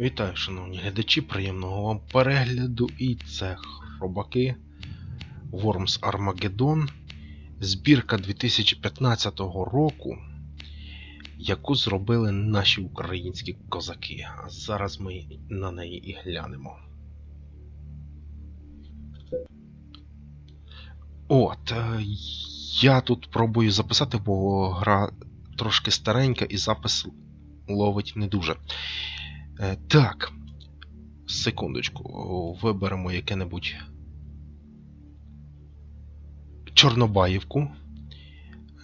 Вітаю, шановні глядачі, приємного вам перегляду. І це хробаки Worms Armageddon. Збірка 2015 року, яку зробили наші українські козаки. А зараз ми на неї і глянемо. От, е, я тут пробую записати, бо гра трошки старенька і запис ловить не дуже. Е, Так. Секундочку. Виберемо яке-небудь Чорнобаївку.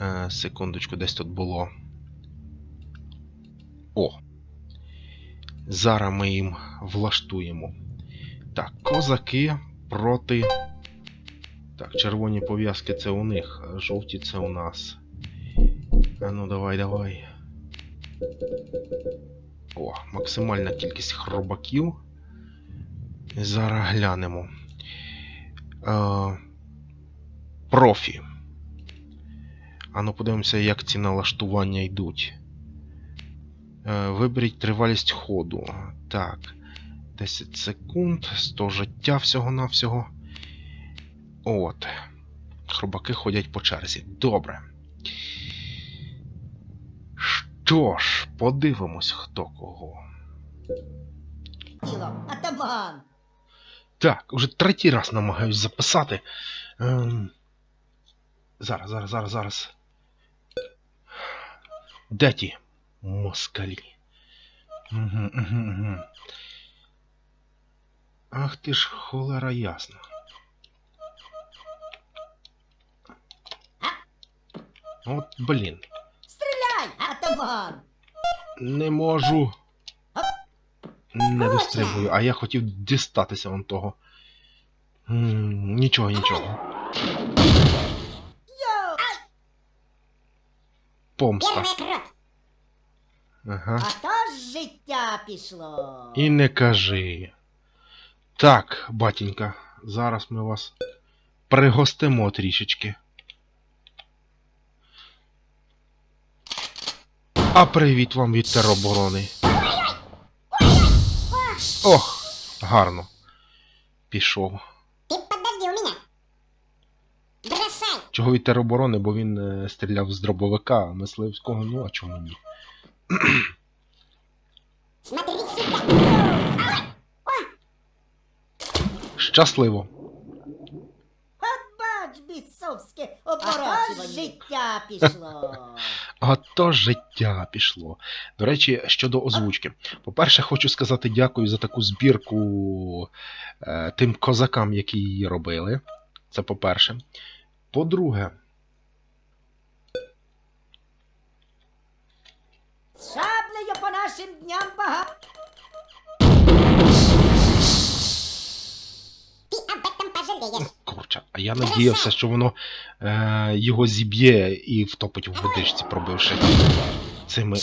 Е, Секундочку, десь тут було. О. Зараз ми їм влаштуємо. Так, козаки проти. Так, червоні пов'язки це у них, жовті це у нас. А ну давай, давай. О, максимальна кількість хробаків. Зараз глянемо. Е, профі. А ну подивимося, як ці налаштування йдуть. Е, виберіть тривалість ходу. Так. 10 секунд, 100 життя всього-навсього. От. Хробаки ходять по черзі. Добре. Що ж, подивимось, хто кого. Тіло, атаман! Так, уже третій раз намагаюсь записати. Ем... Зараз, зараз, зараз, зараз. Де ті москалі? Угу, угу, угу. Ах ти ж холера ясна. От, блін, Не можу. Не дострибую, а я хотів дістатися вон того. М, Нічого, нічого. Помста. Ага. А то ж життя пішло. І не кажи. Так, батінька, зараз ми вас пригостимо трішечки. А привіт вам від тероборони. Ох, гарно. Пішов. Ты подожди у меня. Бросай. Чого від тероборони, бо він е, стріляв з дробовика, а мисливського, ну а чому ні? Смотри сюда. Щасливо. От бач, бісовське оборачування. життя пішло. А то життя пішло. До речі, щодо озвучки. По-перше, хочу сказати дякую за таку збірку е, тим козакам, які її робили. Це по-перше. По-друге, Шаблею по нашим дням багато. Ты об этом пожалеешь. А я надіявся, що воно е, його зіб'є і втопить в водичці, пробивши цими.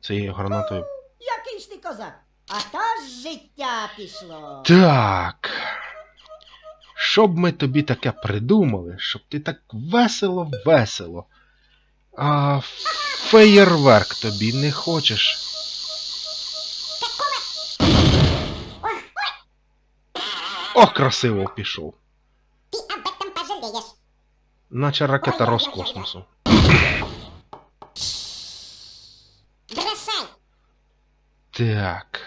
Цією гранатою. Який ж ти козак? А то ж життя пішло. Так. Щоб ми тобі таке придумали, щоб ти так весело, весело. А феєрверк тобі не хочеш. О, красиво пішов. Ты об этом пожалеешь. Наче ракета Роскосмосу. Бросай. Так.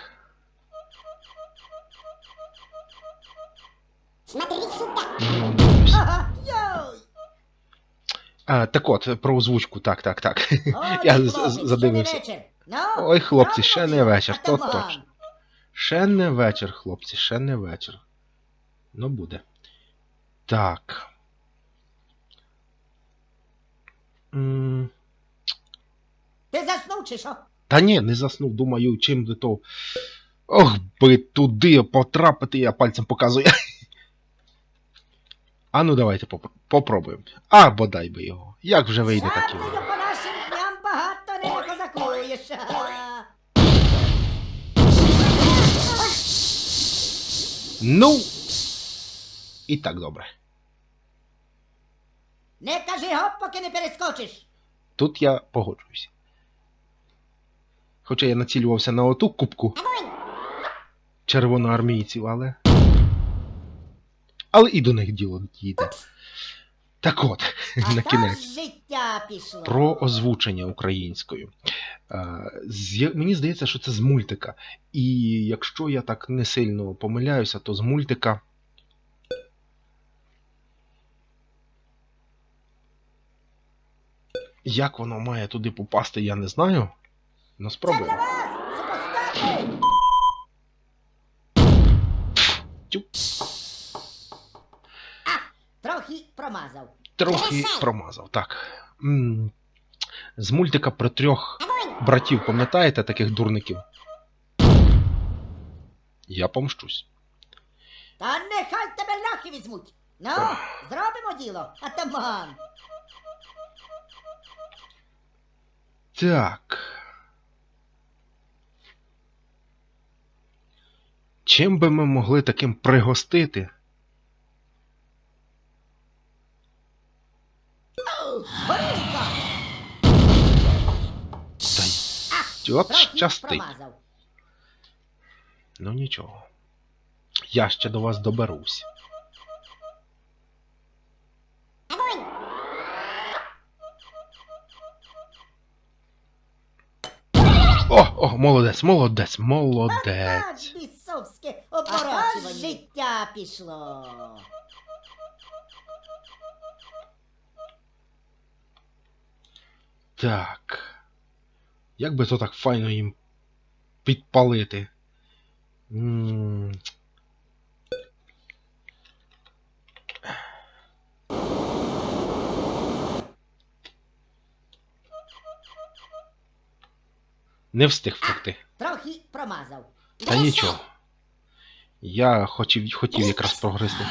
Смотри сюда. Ну! А, так от, про озвучку, так, так, так. Ой, Я задивився. вечір. Ну, Ой, хлопці, ще не вечір, то точно. Ще не вечір, хлопці, ще не вечір. Ну буде. Так. М, Ти заснув чи що? Та ні, не заснув, думаю, чим до того. Ох би туди потрапити, я пальцем показую. А ну давайте поп- попробуємо. А, бодай би його. Як вже вийде так і вийде. по нашим дням багато не накозакуєш. Ага. Ну. І так добре. Не кажи гоп, поки не перескочиш. Тут я погоджуюся. Хоча я націлювався на оту кубку червоноармійців, але. Але і до них діло дійде. Так от, А на кінець. життя пішло. Про озвучення українською. Е, Мені здається, що це з мультика. І якщо я так не сильно помиляюся, то з мультика. Як воно має туди попасти, я не знаю. Ну спробуємо. вас. Трохи промазав. Трохи промазав, так. М, З мультика про трьох братів, пам'ятаєте таких дурників? Я помщусь. Та нехай тебе ляхи візьмуть. Ну, зробимо діло, атаман. Так. Чим би ми могли таким пригостити? Та от щастить. Ну нічого. Я ще до вас доберусь. Молодець, молодець, молодець. бісовське оборачування. життя пішло. Так. Як би то так файно їм підпалити? м Не встиг втекти. Трохи промазав. Та нічого. Я хотів, хотів якраз прогризти.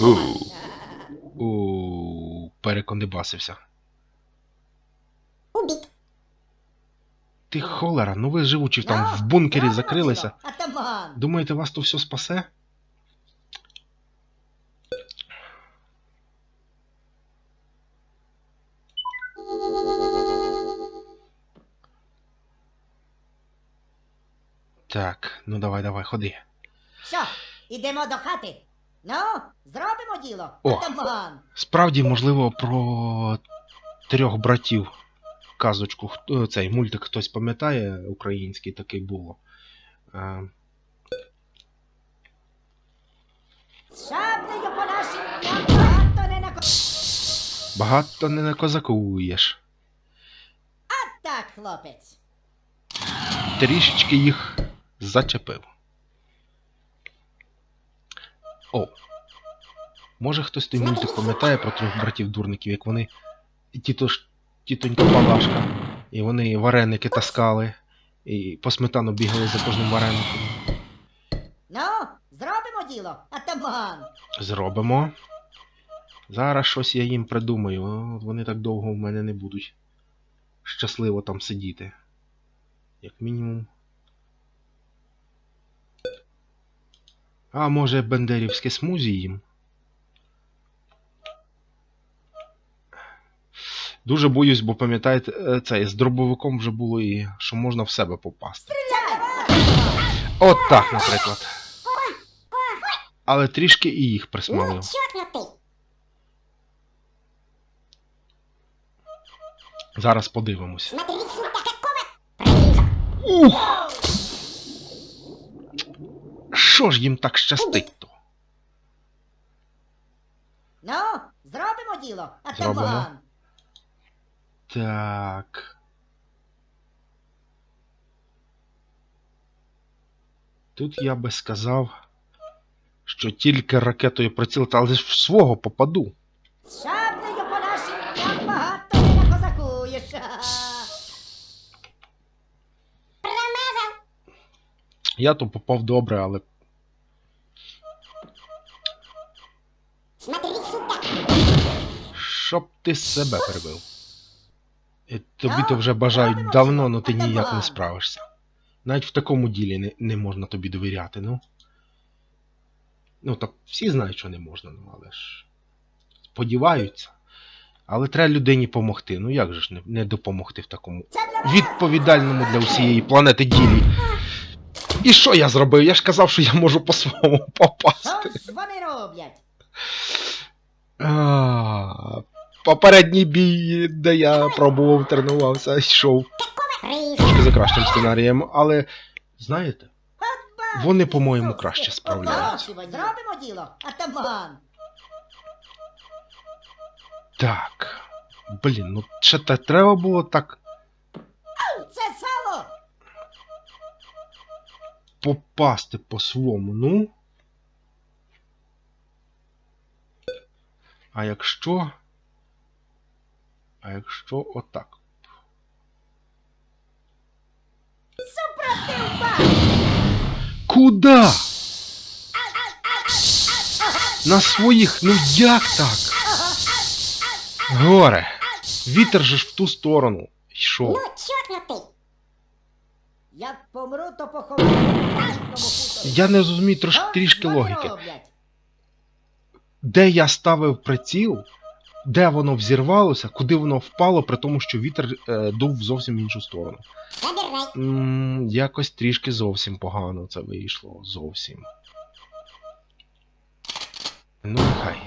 У, у, переконебасився. Убит! Ти холера, ну ви живучи там в бункері закрилися. Атаман. Думаєте, вас то все спасе? Так, ну давай, давай, ходи. Що, ідемо до хати? Ну, зробимо діло, О. атаман. Справді, можливо, про трьох братів казочку. Цей мультик хтось пам'ятає, український такий було. Е, шаблею по нашим багато не нако... багато не накозакуєш. А Так, хлопець. трішечки їх зачепив. О. Може хтось той мультик пам'ятає про трьох братів-дурників, як вони. і Тіто ж тітонька Палашка. І вони вареники таскали. І по сметану бігали за кожним вареником. Ну, зробимо діло, атаман. Зробимо. Зараз щось я їм придумаю. О, Вони так довго в мене не будуть щасливо там сидіти. Як мінімум. А може бендерівське смузі їм? Дуже боюсь, бо пам'ятаєте, е, це з дробовиком вже було і що можна в себе попасти. От так, наприклад. Але трішки і їх Ну, присмалив. Зараз подивимось. Ух! Що ж їм так щастить то? Ну, зробимо діло, Зробимо. атаман. Так. Тут я би сказав, що тільки ракетою прицілити, але ж в свого попаду. З шаблею по нашим дням багато не накозакуєш. Я то попав добре, але Смотри сюда! Щоб ти себе перебив. І тобі Ну, то вже бажають давно, але ти ніяк не справишся. Навіть в такому ділі не, не можна тобі довіряти, ну. Ну, так всі знають, що не можна, ну, але ж. Сподіваються. Але треба людині допомогти. Ну як же ж не, не допомогти в такому відповідальному для всієї планети ділі. І що я зробив? Я ж казав, що я можу по-своєму попасти. Що ж вони роблять? Попередній бій, де я пробував, тренувався, йшов трошки за кращим сценарієм, але знаєте, Вони, по-моєму, краще справляються. Зробимо діло, атаман. так. Блін, ну ще та треба було так Це сало. попасти по-своєму, ну. А якщо. А якщо отак. Супротив вас. Куда? На своїх, ну як так? Горе. Вітер же ж в ту сторону йшов. Ну, чокнутий. Як помру, то поховаю в нашому хуторі. Я не розумію трош, трішки вони логіки. роблять? Де я ставив приціл, де воно взірвалося, куди воно впало, при тому, що вітер е, дув в зовсім іншу сторону. М якось трішки зовсім погано це вийшло. Зовсім. Ну, нехай.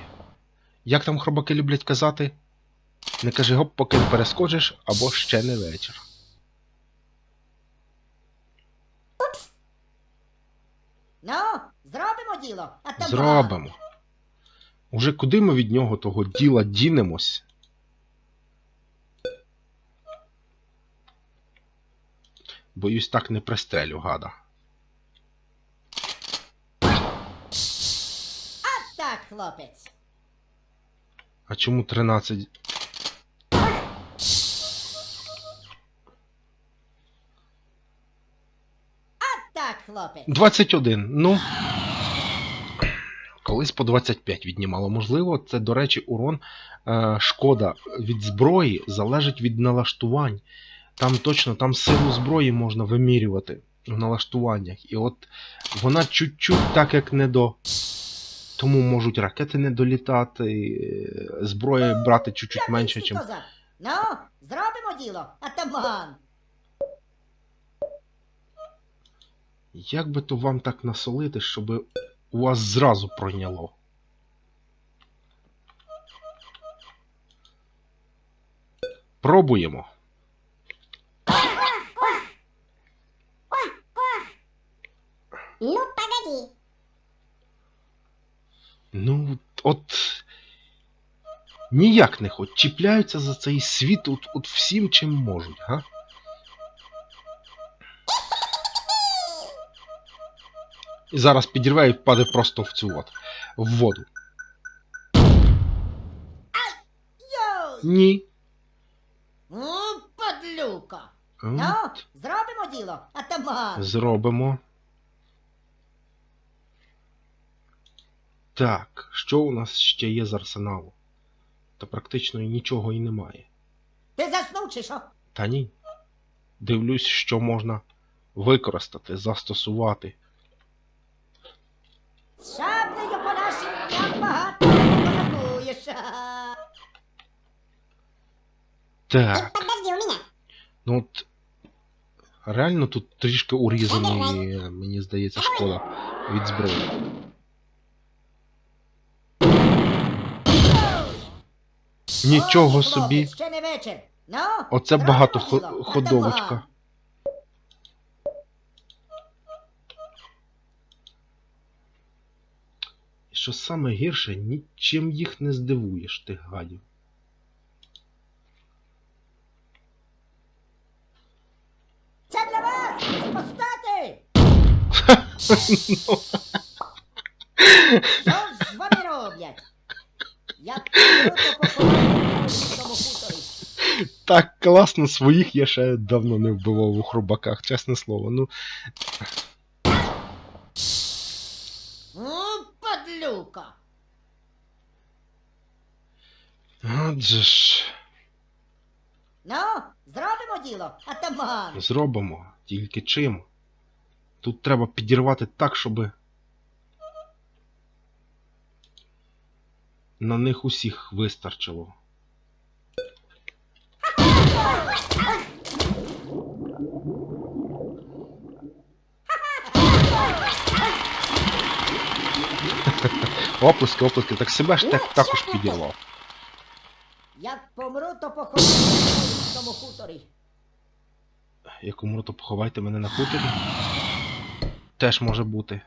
Як там хробаки люблять казати? Не кажи гоп, поки не перескочиш, або ще не вечір. Ну, зробимо діло, а атаман. Зробимо. Уже куди ми від нього того діла дінемось? Боюсь, так не пристрелю, гада. А Так, хлопець. А чому 13? Так, хлопець. 21. Ну. Колись по 25 віднімало. Можливо, це, до речі, урон. Е, шкода від зброї залежить від налаштувань. Там точно там силу зброї можна вимірювати в налаштуваннях. І от вона чуть-чуть так, як не до. Тому можуть ракети не долітати, е, зброї брати чуть-чуть менше, чим. козак. Ну, зробимо діло, атаман. Як би то вам так насолити, щоб у вас зразу пройняло? Пробуємо. Ну, погоди. Ну, от. Ніяк не хоч. Чіпляються за цей світ от, от всім, чим можуть, га? І зараз підірве і впаде просто в цю от. В воду. Ні. Ну, падлюка. От. Ну, зробимо діло, атаман. Зробимо. Так, що у нас ще є з арсеналу? Та практично і нічого і немає. Ти заснув чи що? Та ні. Дивлюсь, що можна використати, застосувати. З Шаблею по нашим дням багато не позакуєш. Так, Ты подожди у меня. ну от. Реально тут трішки урізаний, е, мені здається, шкода від зброї. Нічого собі. Ще не вечір. Ну, Оце багато ходовочка. атаман. І що саме гірше, нічим їх не здивуєш, тих гадів. Це для вас! Постати! Що ж вони роблять? Як круто поховати в тому хуторі. Так класно, своїх я ще давно не вбивав у хробаках, чесне слово. Ну, падлюка. адже ж, Ну, зробимо діло, атаман. зробимо. Тільки чим? Тут треба підірвати так, щоб на них усіх вистачило. Оплески, оплески, так себе ж так, також підірвав. Як помру, то поховаю в тому хуторі. Як умру, то поховайте мене на хуторі. Теж може бути.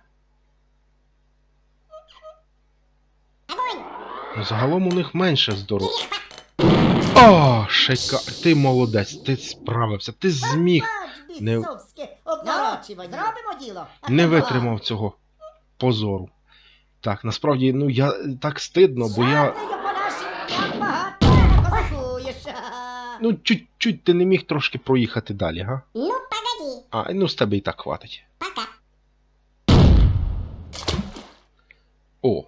Загалом у них менше здоров. О, шейка, ти молодець, ти справився, ти зміг. Не- зробимо діло. Не витримав цього позору. Так, насправді, ну я так стидно, бо я. Ну, чуть-чуть ти не міг трошки проїхати далі, га? Ну, погоди. А, ну з тебе і так хватить. Пока. О.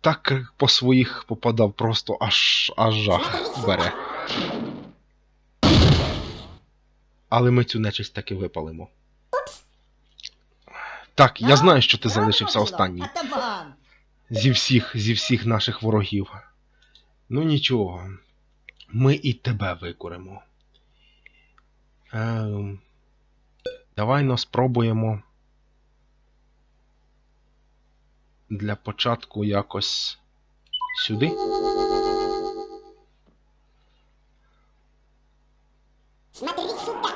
Так по своїх попадав просто аж аж жах бере. Але ми цю нечисть таки випалимо. Так, я знаю, що ти залишився останній. Зі всіх, зі всіх наших ворогів. Ну нічого. Ми і тебе викуримо. Ем, давай но спробуємо. Для початку якось сюди. Смотри сюда.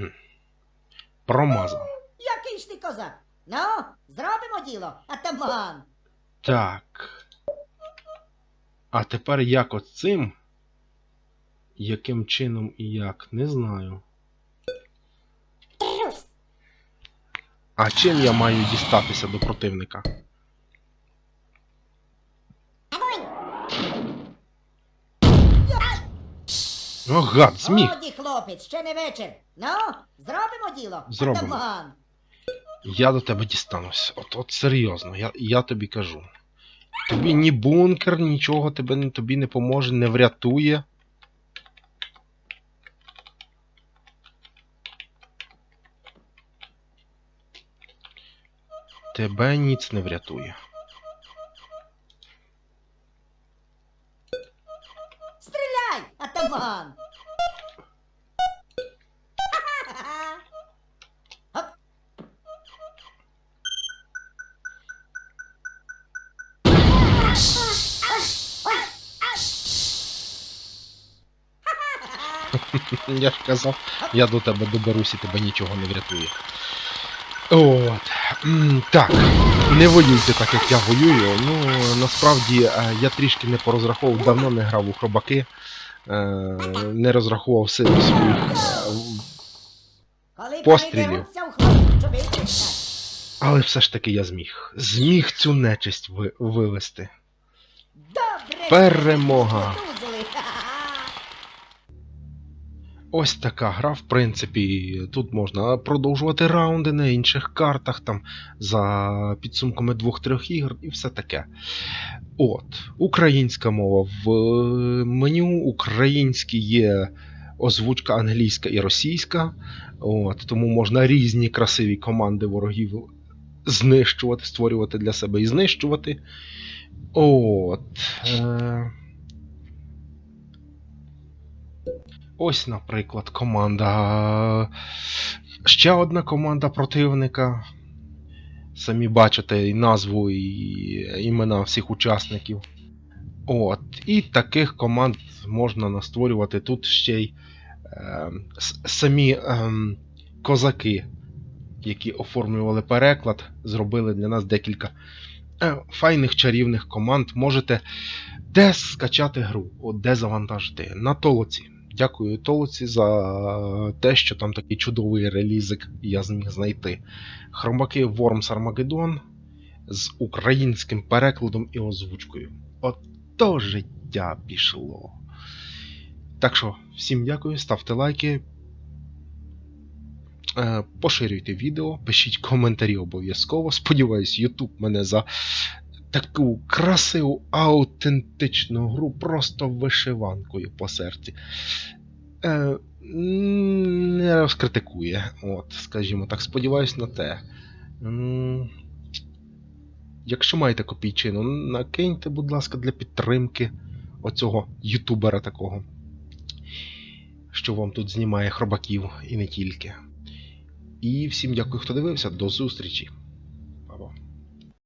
Угу. Промазав. Який ж ти козак? Ну, зробимо діло, атаман. Так. А тепер як от цим? Яким чином і як? Не знаю. А чим я маю дістатися до противника? О, гад, зміг! Годі, хлопець, ще не вечір. Ну, зробимо діло, Зробимо. атаман. Я до тебе дістанусь. От, от серйозно, я, я тобі кажу. Тобі ні бункер, нічого тебе, тобі не поможе, не врятує. Тебе ніц не врятує. Я ж казав, я до тебе доберусь і тебе нічого не врятує. От. Так, не воюйте так, як я воюю. Ну, насправді е, я трішки не порозраховував, давно не грав у хробаки, е, не розрахував сили своїх. е, Пострілів. Але все ж таки я зміг. Зміг цю нечисть ви- вивести. Перемога. Ось така гра, в принципі, тут можна продовжувати раунди на інших картах, там за підсумками двох-трьох ігор і все таке. От, українська мова в е, меню, українські є озвучка англійська і російська. От, тому можна різні красиві команди ворогів знищувати, створювати для себе і знищувати. От. Е... Ось, наприклад, команда. Ще одна команда противника. Самі бачите і назву, і імена всіх учасників. От. І таких команд можна настворювати тут ще й е, самі е, козаки, які оформлювали переклад, зробили для нас декілька е, файних чарівних команд. Можете де скачати гру, от де завантажити. На толоці. Дякую Толоці за те, що там такий чудовий релізик я зміг знайти. Хромаки Worms Armageddon з українським перекладом і озвучкою. Ото життя пішло. Так що, всім дякую, ставте лайки. е, Поширюйте відео, пишіть коментарі обов'язково. Сподіваюсь, YouTube мене за таку красиву, аутентичну гру просто вишиванкою по серці. Е, не розкритикує. От, скажімо так, сподіваюсь на те. Якщо маєте копійчину, накиньте, будь ласка, для підтримки оцього ютубера такого, що вам тут знімає хробаків і не тільки. І всім дякую, хто дивився. До зустрічі!